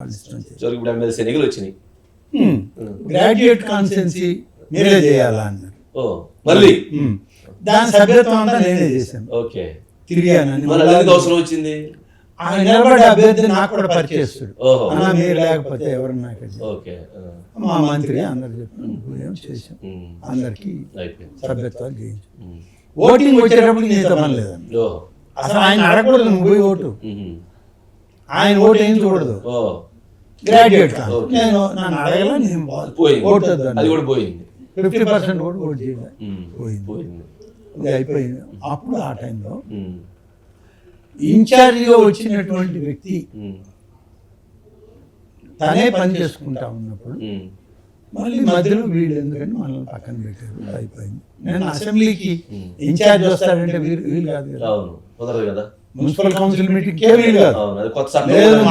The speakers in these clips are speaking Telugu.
ఇప్పుడు ఎమ్మెల్సీ ఎన్నికలు వచ్చినాయి. హ్మ్. గ్రాడ్యుయేట్ కాన్స్టెన్సీ మీరే చేయాలా అన్నారు. ఓ మళ్ళీ? హ్మ్. దాని సభ్యత్వం అంతా నేనే చేశాను. ఓకే. ఎందుకు అవసరం వచ్చింది? ఆయన నిలబడే అభ్యర్థి నాకు కూడా. అన్న మీరు లేకపోతే ఎవరు నాకు ఓకే. ఆ. మా మంత్రి అందరు చెప్పాను ఏం చేశాం ఉమ్. అందరికి అయిపోయింది. సభ్యత్వాలు చేయించాం. ఓటింగ్ వచ్చేటప్పుడు నీతో పని లేదండి అసలు ఆయన అడగకూడదు నువ్వు పోయి ఓటు. ఆయన ఓటు వేయించకూడదు ఓ గ్రాడ్యుయేట్ కాదు. నేను నన్ను అడగల నేను పోయింది. ఓటు అది కూడా పోయింది. ఫిఫ్టీ పర్సెంట్ కూడా ఓటు. పోయింది. ఇది అయిపోయింది. అప్పుడు ఆ టైంలో. ఇన్ఛార్జిగా వచ్చినటువంటి వ్యక్తి. తనే పని చేసుకుంటా ఉన్నప్పుడు. మళ్ళీ మధ్యలో వీళ్ళు ఎందుకని మనల్ని పక్కన పెట్టారు. అయిపోయింది. నేను అసెంబ్లీకి ఇన్ఛార్జ్ వస్తాడంటే వీలు వీలు కాదు కదా. అవును. కుదరదు కదా. మున్సిపల్ కౌన్సిల్ మీటింగ్ కే వీలు కాదు.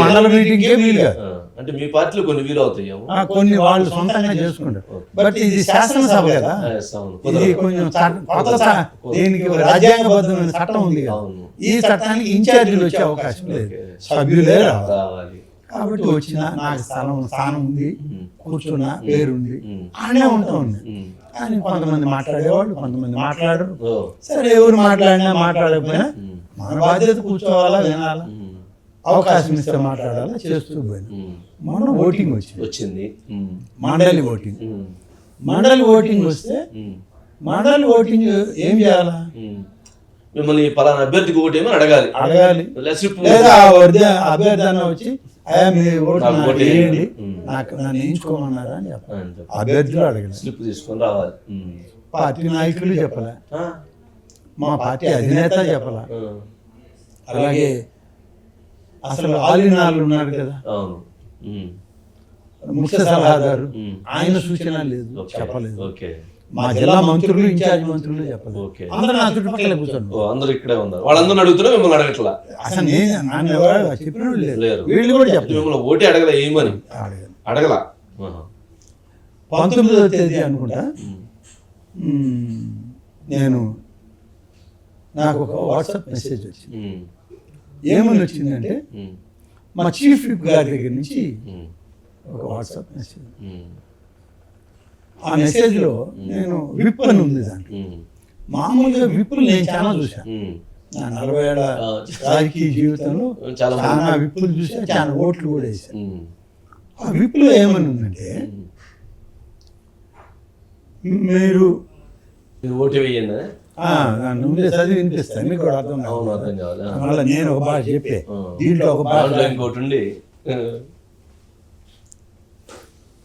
మండల మీటింగ్ కే వీలు కాదు. అంటే మీ పార్టీలో కొన్ని వీలు అవుతాయేమో ఆ, కొన్ని వాళ్ళు సొంతంగా చేసుకుంటారు. బట్ ఇది శాసనసభ కదా. ఇది కొంచెం కొత్త దీనికి రాజ్యాంగబద్ధమైన చట్టం ఉంది. ఈ చట్టానికి ఇన్ఛార్జీలు వచ్చే అవకాశం లేదు. సభ్యులే రావాలి. కాబట్టి వచ్చిన నాకు స్థలం స్థానం ఉంది. కూర్చున్నా పేరుంది. ఆడనే ఉంటా ఉంది. కానీ కొంతమంది మాట్లాడేవాళ్ళు కొంతమంది మాట్లాడరు. సరే ఎవరు మాట్లాడినా మాట్లాడకపోయినా. మన బాధ్యత కూర్చోవాలా వినాలా. అవకాశం ఇస్తే మాట్లాడాలా చేస్తూ పోయినా. మొన్న ఓటింగ్ వచ్చింది వచ్చింది. మండలి ఓటింగ్. మండలి ఓటింగ్ వస్తే. మండలి ఓటింగ్ ఏం చేయాలా. మిమ్మల్ని పలానా అభ్యర్థికి ఏమో అడగాలి అడగాలి లేదా అభ్యర్థి అన్న వచ్చి అయ్యా మీ ఓటు నాకు వేయండి. నాకు నన్ను వేయించుకోమన్నారా అని చెప్పాలి. అభ్యర్థులు అడగలేదు స్లిప్ తీసుకొని రావాలి. పార్టీ నాయకులు చెప్పలే? మా పార్టీ అధినేత చెప్పలే. అలాగే అసలు ఆలినాళ్ళు ఉన్నారు కదా. అవును. ముఖ్య సలహాదారు. ఆయన సూచన లేదు. చెప్పలేదు. ఓకే. మా జిల్లా మంత్రులు ఇన్ఛార్జ్ మంత్రులు చెప్పలేదు. ఓకే. అందరూ నా చుట్టుపక్కల కూర్చోండి. ఓ అందరు ఇక్కడే ఉన్నారు. వాళ్ళందరూ అడుగుతున్నా మిమ్మల్ని అడగట్లా? అసలు నేను నన్ను ఎవరు చెప్పిన వాళ్ళు కూడా చెప్పలేదు. మిమ్మల్ని ఓటే అడగలే ఏమని? అడగలేదు. అడగలా. పంతొమ్మిదవ తేదీ అనుకుంటా? నేను నాకు ఒక వాట్సాప్ మెసేజ్ వచ్చింది. ఏమని వచ్చిందంటే. మా చీఫ్ విప్ గారి దగ్గర నుంచి. ఒక వాట్సాప్ మెసేజ్. ఆ మెసేజ్లో నేను విప్ అని ఉంది దాంట్లో ఉమ్. మామూలుగా విప్పులు నేను చాలా చూశాను. నా నలభై ఏళ్ళ రాజకీయ జీవితంలో చాలా విప్పులు చూసా చాలా ఓట్లు కూడా వేసాను. ఆ విప్పులో ఏమని ఉందంటే మీరు ఓటు వేయండి ముందే చదివి వినిపిస్తాను మీకు కూడా అర్థం. అవును అర్థం కావాలి. మళ్ళీ నేను ఒక భాష చెప్పే. దీంట్లో ఒక భాష. దాంట్లో ఇంకోటి ఉండి.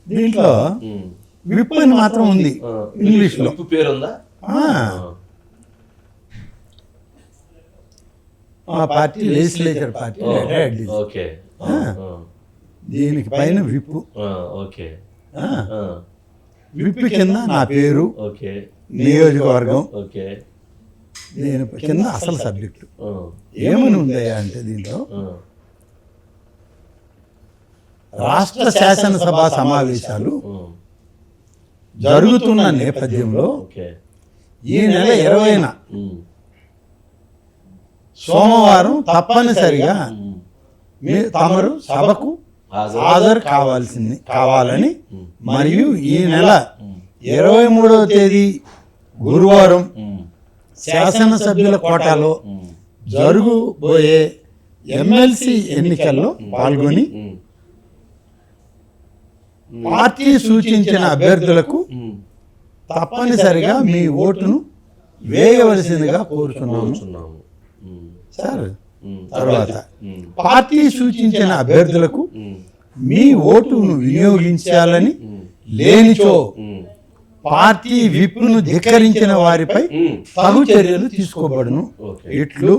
దీంట్లో ఉమ్. విప్ అని మాత్రం ఉంది ఆ. ఇంగ్లీష్లో ఉప్పు పేరు ఉందా ఆ, మా పార్టీ లెజిస్లేచర్ పార్టీ. ఓకే. దీనికి పైన విప్పు. ఆ, ఓకే. విప్పు కింద నా పేరు. ఓకే. నియోజకవర్గం. ఓకే. దీని కింద అసలు సబ్జెక్టు. ఏమని ఉందయ్యా అంటే దీంట్లో రాష్ట్ర శాసనసభ సమావేశాలు. జరుగుతున్న నేపథ్యంలో ఈ నెల ఇరవైన సోమవారం తప్పనిసరిగా తమరు సభకు హాజరు. కావాల్సింది కావాలని మరియు ఈ నెల ఇరవై మూడవ తేదీ గురువారం శాసనసభ్యుల కోటాలో జరుగుబోయే ఎమ్మెల్సీ ఎన్నికల్లో పాల్గొని పార్టీ సూచించిన అభ్యర్థులకు. తప్పనిసరిగా మీ ఓటును వేయవలసిందిగా కోరుతున్నాము సార్. తర్వాత పార్టీ సూచించిన అభ్యర్థులకు మీ ఓటును వినియోగించాలని లేనిచో పార్టీ విప్పును ధిక్కరించిన వారిపై. తగు చర్యలు తీసుకోబడును. ఇట్లు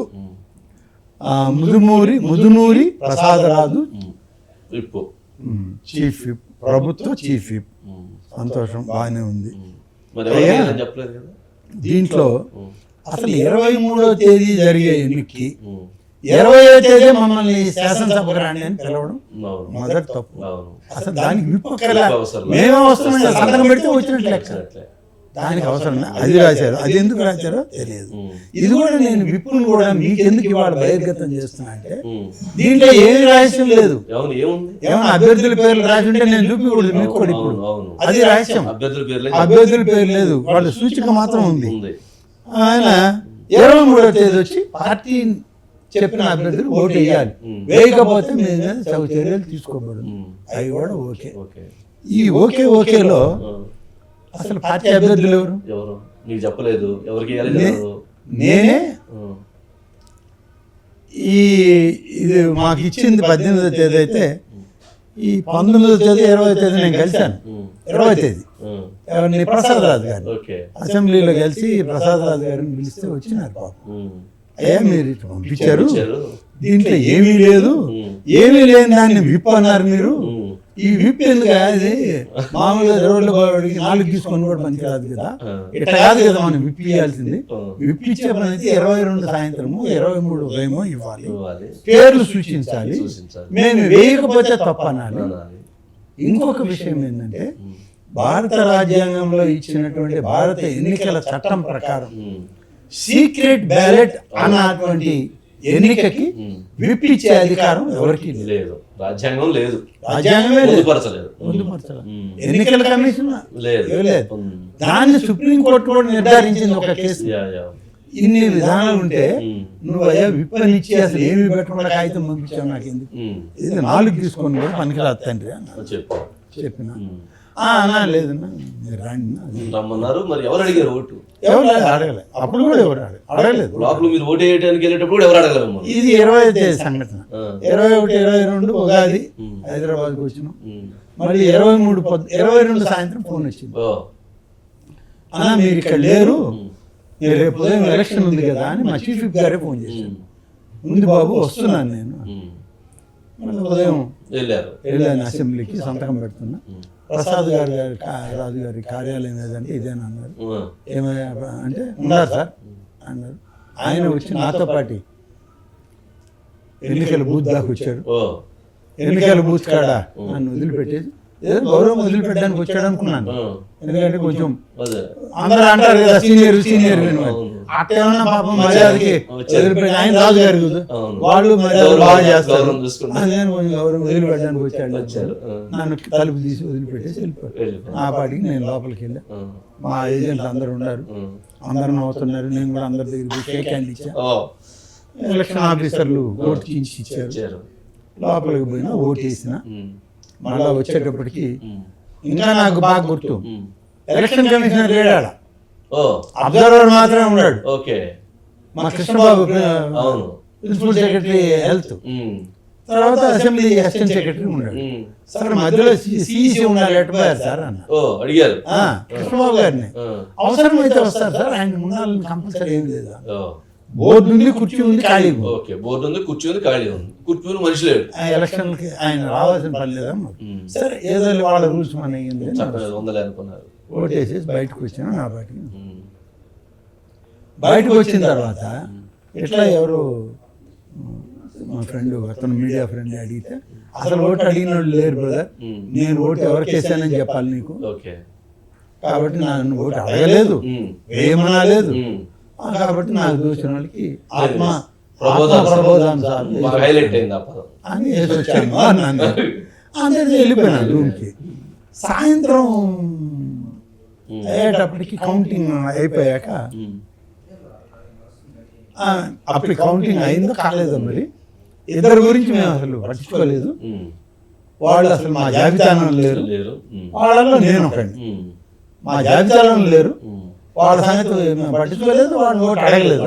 ముదుమూరి ముదునూరి ప్రసాదరాజు. చీఫ్ విప్ ప్రభుత్వ చీఫ్ విప్. సంతోషం బాగానే ఉంది. దీంట్లో అసలు ఇరవై మూడో తేదీ జరిగే ఎన్నికకి ఇరవై తేదీ మమ్మల్ని శాసనసభకు రాండి అని పిలవడం మొదటి తప్పు. అసలు దానికి విప్పక్కర్లే. మేమే వస్తున్నాం సంతకం పెడితే వచ్చినట్లు లెక్క. దానికి అవసరం. అది రాశారు. అది ఎందుకు రాశారో తెలియదు. ఇది కూడా నేను విప్పును కూడా మీకు ఎందుకు ఇవాళ బహిర్గతం చేస్తున్నా అంటే. దీంట్లో ఏమి రహస్యం లేదు. ఏమన్నా అభ్యర్థుల పేర్లు రాసి ఉంటే నేను చూపించకూడదు మీకు కూడా ఇప్పుడు. అది రహస్యం. అభ్యర్థుల పేరు లేదు. వాళ్ళ సూచిక మాత్రం ఉంది. ఉంది. ఆయన ఇరవై మూడో తేదీ వచ్చి పార్టీ చెప్పిన అభ్యర్థులు ఓటు వేయాలి. వేయకపోతే మీ మీద తగు చర్యలు తీసుకోబడు. అవి కూడా ఓకే. ఈ ఓకే ఓకేలో. అసలు పార్టీ అభ్యర్థులు ఎవరు? నీకు చెప్పలేదు. ఎవరికి నేనే. ఈ ఇది మాకు ఇచ్చింది పద్దెనిమిదో తేదీ అయితే ఈ పంతొమ్మిదో తేదీ ఇరవై తేదీ నేను కలిశాను. ఇరవై తేదీ. ఎవరిని ప్రసాద్ రాజు గారిని. ఓకే. అసెంబ్లీలో కలిసి ప్రసాద్ రాజు గారిని పిలిస్తే వచ్చినారు పాపం. అయ్యా మీరు ఇటు పంపించారు. దీంట్లో ఏమీ లేదు. ఏమీ లేని దాన్ని విప్ అన్నారు మీరు. ఈ విప్ ఎందుకు అది? మామూలుగా రోడ్ల బాడికి నాలుగు తీసుకొని కూడా పనికి రాదు కదా. ఇట్లా కాదు కదా మనం విప్ ఇవ్వాల్సింది. విప్ ఇచ్చే పని అయితే ఇరవై రెండు సాయంత్రము ఇరవై మూడు ఉదయమో ఇవ్వాలి. పేర్లు సూచించాలి. మేము వేయకపోతే తప్ప అనాలి. ఇంకొక విషయం ఏంటంటే భారత రాజ్యాంగంలో ఇచ్చినటువంటి భారత ఎన్నికల చట్టం ప్రకారం. సీక్రెట్ బ్యాలెట్ అన్నటువంటి ఎన్నికకి ఉమ్. విప్ ఇచ్చే అధికారం ఎవరికి లేదు. రాజ్యాంగం లేదు. రాజ్యాంగమే పొందుపరచలేదు. పొందుపరచాలి. ఉమ్. ఎన్నికల కమిషన్ లేదు. లేదు. దాన్ని సుప్రీంకోర్టు కూడా నిర్ధారించింది ఒక కేసు. ఇన్ని విధానాలు ఉంటే. నువ్వు అయ్యా విప్పనిచ్చి అసలు ఏమి పెట్టకుండా కాగితం పంపించావు నాకు ఎందుకు. ఇది నాలుగు తీసుకొని కూడా పనికిరాదు తండ్రి అన్న చెప్పు. చెప్పిన? ఉమ్. "ఆ, అన్నా లేదన్నా మీరు రండి అన్నా." అది రమ్మన్నారు మరి ఎవరు అడిగారు ఓటు? ఎవరు లేదు, అడగలేదు అప్పుడు కూడా ఎవరు అడగ- అడగలేదు. లోపల మీరు ఓటు వేయడానికి వెళ్ళేటప్పుడు కూడా ఎవరు అడగలేదు ఇది ఇరవై తేదీ సంఘటన. ఇరవై ఒకటి ఇరవై రెండు ఉగాది. హైదరాబాద్కి వచ్చినాం. మళ్ళీ ఇరవై మూడు ఇరవై రెండు సాయంత్రం ఫోన్ వచ్చింది. అన్నా మీరు ఇక్కడ లేరు. రేపు ఉదయం ఎలక్షన్ ఉంది కదా అని మా చీఫ్ విప్ గారే ఫోన్ చేశారు. ఉమ్. ఉంది బాబు వస్తున్నాను నేను. ఉదయం వెళ్ళారు. వెళ్ళాను అసెంబ్లీకి సంతకం పెడుతున్నా. ప్రసాద్ గారి గారి రాజు గారి కార్యాలయం ఏదంటే ఇదేనా అన్నారు. ఏమయ్యా అంటే ఉన్నారు సార్. అన్నారు. ఆయన వచ్చి నాతో పాటు ఎన్నికల బూత్ దాకా వచ్చాడు ఓ. ఎన్నికల బూత్ కాడ? నన్ను వదిలిపెట్టేసి ఏదో గౌరవం వదిలిపెట్టడానికి వచ్చాడు అనుకున్నాను. ఎందుకంటే కొంచెం అదే. అందరూ అంటారు కదా సీనియర్ సీనియర్ అవును. అట్టేమన్నా పాపం మర్యాదకి. వదిలిపెట్టి ఆయన రాజు గారు. వాళ్ళు మర్యాద బాగా చేస్తారు. నేను కొంచెం గౌరవం వదిలిపెట్టడానికి వచ్చాడు వచ్చారు. నన్ను తలుపు తీసి వదిలిపెట్టేసి వెళ్ళిపోయాడు. ఆ పాటికి నేను లోపలికి వెళ్ళా ఆ. మా ఏజెంట్లు అందరూ ఉన్నారు. అందరూ నవ్వుతున్నారు నేను కూడా అందరి దగ్గర షేక్ హ్యాండ్ ఇచ్చా ఓ ఎలక్షన్ ఆఫీసర్లు ఓటు తీసి ఇచ్చారు వచ్చారు లోపలికి పోయినా ఓటు వేసిన. మళ్ళా వచ్చేటప్పటికి. ఇంకా నాకు బాగా గుర్తు. ఎలక్షన్ కమిషనర్ లేడాడ అబ్జర్వర్ మాత్రమే ఉన్నాడు. ఓకే. మా కృష్ణబాబు అవును. Principal secretary health. తర్వాత అసెంబ్లీ అసిస్టెంట్ సెక్రటరీ ఉన్నాడు. సార్ మధ్యలో సిఇసి ఉండాలి ఎట్టుపోయారు సార్ అన్న. ఓ అడిగారు. ఆ, కృష్ణబాబు గారిని. అవసరమైతే వస్తారు సార్ ఆయన ఉండాలని కంపల్సరీ ఏం లేదు. ఓ. బోర్డు ఉంది కుర్చీ ఉంది ఖాళీ. ఓకే బోర్డు ఉంది కుర్చీ ఉంది ఖాళీ ఉంది. కుర్చీ ఉంది మనిషి లేడు. ఎలక్షన్కి ఆయన రావాల్సిన పని లేదమ్మా. సరే ఏదో వాళ్ళ రూల్స్ మన ఉందలే అనుకున్నారు. ఓటేసేసి బయటకు వచ్చాను నా బయటకి. బయటకు వచ్చిన తర్వాత ఇట్లా ఎవరు మా ఫ్రెండ్ అతను మీడియా ఫ్రెండ్ అడిగితే అసలు ఓటు అడిగిన వాళ్ళు లేరు బ్రదర్. ఉమ్. నేను ఓటు ఎవరికి వేసానని చెప్పాలి నీకు. కాబట్టి నన్ను ఓటు అడగలేదు. ఉమ్. వేయమనా లేదు. కాబట్టి నాకు దోచిన వాళ్ళకి ఆత్మ అని వేసి వచ్చాను అన్నాను అందరికీ వెళ్ళిపోయినాను రూమ్కి. సాయంత్రం అయ్యేటప్పటికి కౌంటింగ్ అయిపోయాక. అప్పుడు కౌంటింగ్ అయిందో కాలేదో మరి? ఇద్దరు గురించి మేము అసలు పట్టించుకోలేదు. వాళ్ళు అసలు మా జాబితాలో లేరు. వాళ్ళలో నేను ఒకటి ఉమ్. మా జాబితాలో లేరు. వాళ్ళ సంగతి మేము పట్టించుకోలేదు వాళ్ళు ఓటు అడగలేదు.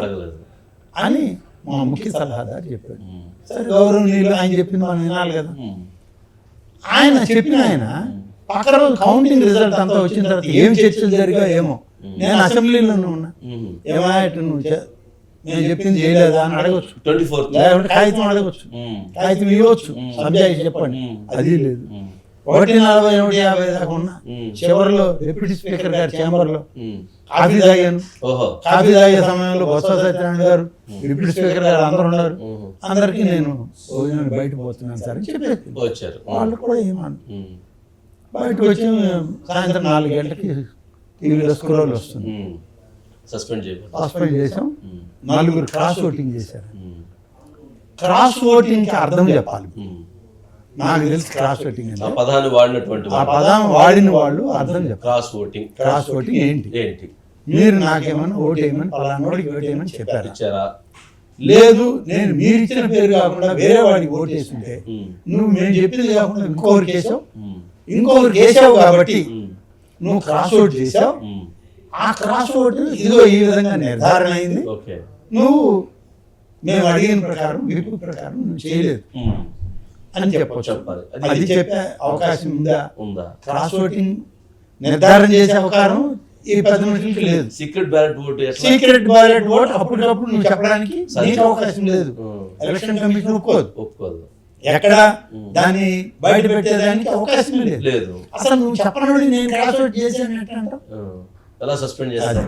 అని మా ముఖ్య సలహాదారు చెప్పాడు. సరే గౌరవనీయులు ఆయన చెప్పింది మనం వినాలి కదా. ఆయన చెప్పిన ఆయన రోజు కౌంటింగ్ రిజల్ట్ అంతా వచ్చిన తర్వాత ఏం చర్చలు జరిగా ఏమో. నేను అసెంబ్లీలోనే ఉన్నా. ఏమాయట నువ్వు నేను చెప్పింది చేయలేదా అని అడగచ్చు. లేకుంటే కాగితం అడగచ్చు. కాగితం ఇవ్వచ్చు. సబ్జెక్ట్ చెప్పండి. అది లేదు. ఒకటి నలభై ఒకటి యాభై దాకా ఉన్నా. చివరిలో డిప్యూటీ స్పీకర్ గారి చేంబర్లో. కాఫీ తాగాను. కాఫీ తాగే సమయంలో బొత్స సత్యనారాయణ గారు డిప్యూటీ స్పీకర్ గారు అందరు ఉన్నారు. అందరికీ నేను బయట పోతున్నాను సార్ అని చెప్పేసి వాళ్ళు కూడా ఏమన్నా. బయటకు వచ్చి సాయంత్రం నాలుగు గంటలకి టీవీలో స్క్రోల్ వస్తుంది. సస్పెండ్ సస్పెండ్ చేసాం. నలుగురు క్రాస్ ఓటింగ్ చేశారు. క్రాస్ ఓటింగ్కి అర్థం చెప్పాలి. నాకు తెలిసి క్రాస్ ఓటింగ్ ఆ అంటే. పదాన్ని వాడినటువంటి ఆ. పదం వాడిన వాళ్ళు అర్థం చెప్పాలి. Cross voting. క్రాస్ ఓటింగ్ ఏంటి? ఏంటి? మీరు నాకేమన్నా ఓటు వేయమని పలానోడికి ఓటు వేయమని చెప్పారు? ఇచ్చారా లేదు నేను మీరు ఇచ్చిన పేరు కాకుండా వేరే వాడికి ఓటు వేస్తుంటే ఉమ్. నువ్వు మేము చెప్పింది కాకుండా ఇంకొకరికి వేసావు ఉమ్. ఇంకొకరికి వేసావు కాబట్టి. నువ్వు క్రాస్ ఓట్ చేసావు. ఆ క్రాస్ ఓటు ఇదిగో ఈ విధంగా నిర్ధారణ అయింది నువ్వు మేము అడిగిన ప్రకారం విప్పు ప్రకారం నువ్వు చేయలేదు. అని చెప్పొచ్చు. చెప్పాలి. అది- చెప్పే అవకాశం ఉందా? ఉందా? క్రాస్ ఓటింగ్ నిర్ధారణ చేసే అవకాశం ఈ పెద్ద మనుషులకి లేదు. Secret ballot vote secret ballot vote అప్పటికప్పుడు నువ్వు చెప్పడానికి నీకు అవకాశం లేదు. ఎలక్షన్ కమిషన్ ఒప్పుకోదు. ఒప్పుకోదు. ఎక్కడ? దాన్ని బయట పెట్టేదానికి అవకాశం లేదు. అసలు నువ్వు చెప్పనోడి నేను క్రాస్ ఓట్ చేశాను. ఎలా సస్పెండ్ చేస్తారు.